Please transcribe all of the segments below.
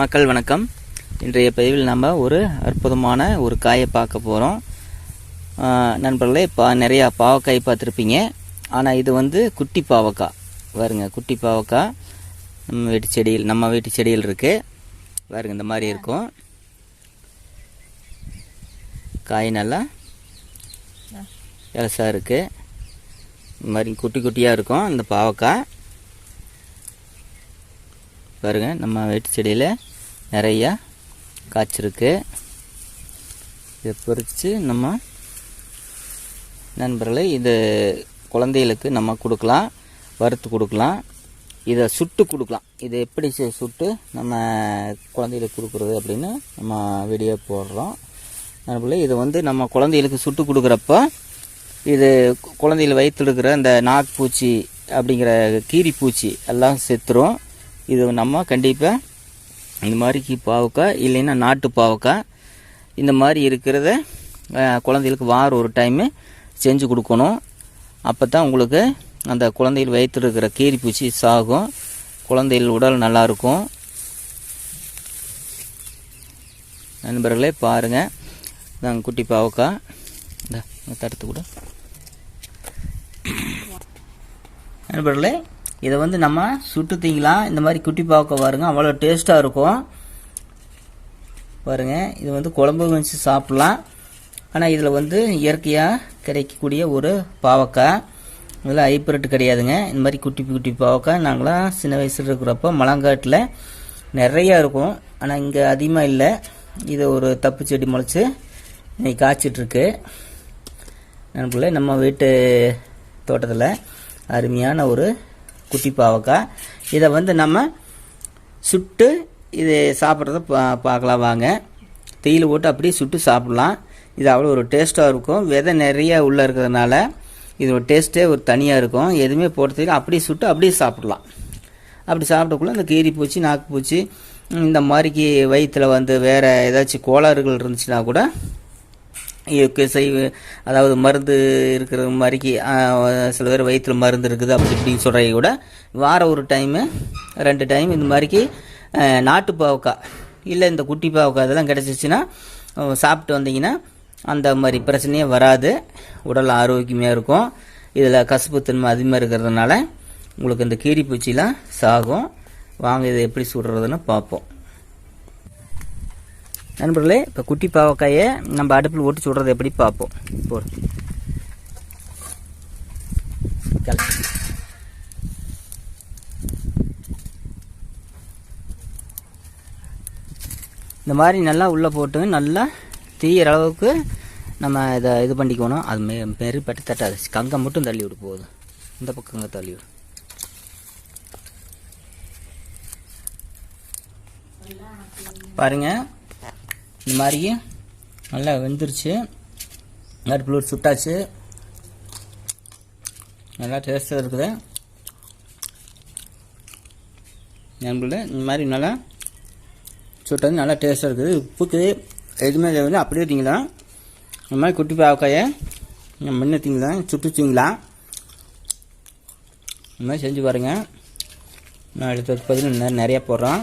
மக்கள் வணக்கம். இன்றைய பதிவில் நம்ம ஒரு அற்புதமான ஒரு காயை பார்க்க போகிறோம் நண்பர்களே பா நிறையா பாவக்காய் பார்த்துருப்பீங்க. ஆனால் இது வந்து குட்டி பாவக்காய். பாருங்க குட்டி பாவக்காய். நம்ம வீட்டு செடியில் நம்ம வீட்டு செடியில் இருக்குது பாருங்க இந்த மாதிரி இருக்கும். காய் நல்லா இலசாக இருக்குது இந்த மாதிரி குட்டி குட்டியாக இருக்கும் இந்த பாவக்காய். பாருங்கள் நம்ம வெட்டி செடியில் நிறையா காய்ச்சிருக்கு. இதை பறித்து நம்ம நண்பர்களே இது குழந்தைகளுக்கு நம்ம கொடுக்கலாம் வறுத்து கொடுக்கலாம் இதை சுட்டு கொடுக்கலாம். இதை எப்படி சுட்டு நம்ம குழந்தைகளுக்கு கொடுக்குறது அப்படின்னு நம்ம வீடியோ போடுறோம். நண்பர்களே இது வந்து நம்ம குழந்தைகளுக்கு சுட்டு கொடுக்குறப்போ இது குழந்தைகள் வயிற்றுல இருக்கிற இந்த நாக்பூச்சி அப்படிங்கிற கீரி பூச்சி எல்லாம் செத்துரும். இது நம்ம கண்டிப்பாக இந்த மாதிரி பாவக்காய் இல்லைன்னா நாட்டு பாவக்காய். இந்த மாதிரி இருக்கிறத குழந்தைகளுக்கு வாரம் ஒரு டைமு செஞ்சு கொடுக்கணும். அப்போ தான் உங்களுக்கு அந்த குழந்தைகள் வயிற்றுல இருக்கிற கீரிப்பூச்சி சாகும். குழந்தைகள் உடல் நல்லாயிருக்கும். நண்பர்களே பாருங்கள் நாங்கள் குட்டி பாவக்காய். இந்த இந்த தடுத்து கூட. நண்பர்களே இதை வந்து நம்ம சுட்டு தீங்கலாம் இந்த மாதிரி குட்டி பாவக்காய் பாருங்க. அவ்வளோ டேஸ்ட்டாக இருக்கும். பாருங்க. இது வந்து குழம்பு வச்சு சாப்பிட்லாம். ஆனால் இதில் வந்து இயற்கையாக கிடைக்கக்கூடிய ஒரு பாவக்காய். இதில் ஹைப்ரிட் கிடையாதுங்க. இந்த மாதிரி குட்டி குட்டி பாவக்காய் நாங்களாம் சின்ன வயசில் இருக்கிறப்போ மலங்காட்டில் நிறையா இருக்கும். ஆனால் இங்கே அதிகமாக இல்லை. இது ஒரு தப்பு செடி முளைச்சி இன்னைக்கு காய்ச்சிட்ருக்கு. நண்பர்களே நம்ம வீட்டு தோட்டத்தில் அருமையான ஒரு குட்டி பாவக்காய். இதை வந்து நம்ம சுட்டு இது சாப்பிட்றத பா பார்க்கலாம் வாங்க. தேயிலை போட்டு அப்படியே சுட்டு சாப்பிட்லாம். இது அவ்வளோ ஒரு டேஸ்ட்டாக இருக்கும். விதை நிறைய உள்ளே இருக்கிறதுனால இதோட டேஸ்ட்டே ஒரு தனியாக இருக்கும். எதுவுமே போடுறதுக்கு அப்படியே சுட்டு அப்படியே சாப்பிட்லாம். அப்படி சாப்பிட்டக்குள்ளே இந்த கீரி பூச்சி நாக்கு பூச்சி இந்த மாதிரிக்கு வயிற்றில் வந்து வேறு ஏதாச்சும் கோளாறுகள் இருந்துச்சுன்னா கூட செய்வ அதாவது மருந்து இருக்கிற மாதிரிக்கு சில பேர் வயிற்றில் மருந்து இருக்குது அப்படி இப்படின்னு சொல்கிறத கூட வாரம் ஒரு டைமு ரெண்டு டைம் இந்த மாதிரிக்கு நாட்டு பாவக்காய் இல்லை இந்த குட்டி பாவக்காய் இதெல்லாம் கிடச்சிச்சின்னா சாப்பிட்டு வந்தீங்கன்னா அந்த மாதிரி பிரச்சனையே வராது. உடல் ஆரோக்கியமாக இருக்கும். இதில் கசுப்புத்தன்மை அதிகமாக இருக்கிறதுனால உங்களுக்கு இந்த கீரிப்பூச்சிலாம் சாகும். வாங்க இதை எப்படி சுடுறதுன்னு பார்ப்போம். நண்பர்களே இப்போ குட்டி பாவக்காயை நம்ம அடுப்பில் ஓட்டி சுடுறது எப்படி பார்ப்போம்? போடு. இந்த மாதிரி நல்லா உள்ளே போட்டு நல்லா தீயிற அளவுக்கு நம்ம இதை இது பண்ணிக்கணும். அது மே பெரு பட்டு தட்டாது. கங்கை மட்டும் தள்ளி விடு போகுது இந்த பக்கங்க தள்ளி விடு. பாருங்கள் இந்த மாதிரி நல்லா வெந்துருச்சு. அடுப்பில் ஒரு சுட்டாச்சு. நல்லா டேஸ்ட்டாக இருக்குது. நண்பர்களே இந்த மாதிரி நல்லா சுட்டது நல்லா டேஸ்ட்டாக இருக்குது. உப்புக்கு எதுவுமே தேவையில்லை. அப்படியே தீங்களா இந்த மாதிரி குட்டி பாவக்காயை முன்ன திங்கலாம் சுட்டு திங்கலாம் இந்த மாதிரி செஞ்சு பாருங்கள் நான் அடுத்த பதினொன்று நிறையா போடுறோம்.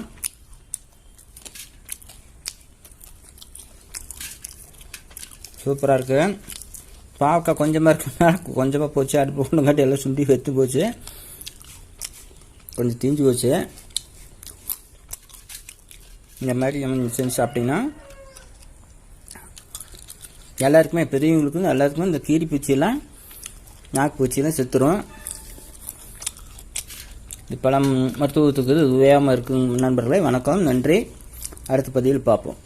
சூப்பராக இருக்குது பாவக்காய் கொஞ்சமாக இருக்குன்னா கொஞ்சமாக போச்சு அடுப்பு ஒன்றுங்காட்டி எல்லாம் சுண்டி வெத்து போச்சு. கொஞ்சம் தீஞ்சு போச்சு. இந்த மாதிரி நம்ம செஞ்சு சாப்பிட்டீங்கன்னா எல்லாருக்குமே பெரியவங்களுக்கும் எல்லாருக்குமே இந்த கீரி பூச்சியெல்லாம் நாக்கு பூச்சியெல்லாம் செத்துரும். இப்போலாம் மருத்துவத்துக்கு இது உபயோகமாக இருக்கும் நண்பர்களே வணக்கம் நன்றி. அடுத்த பதிவில் பார்ப்போம்.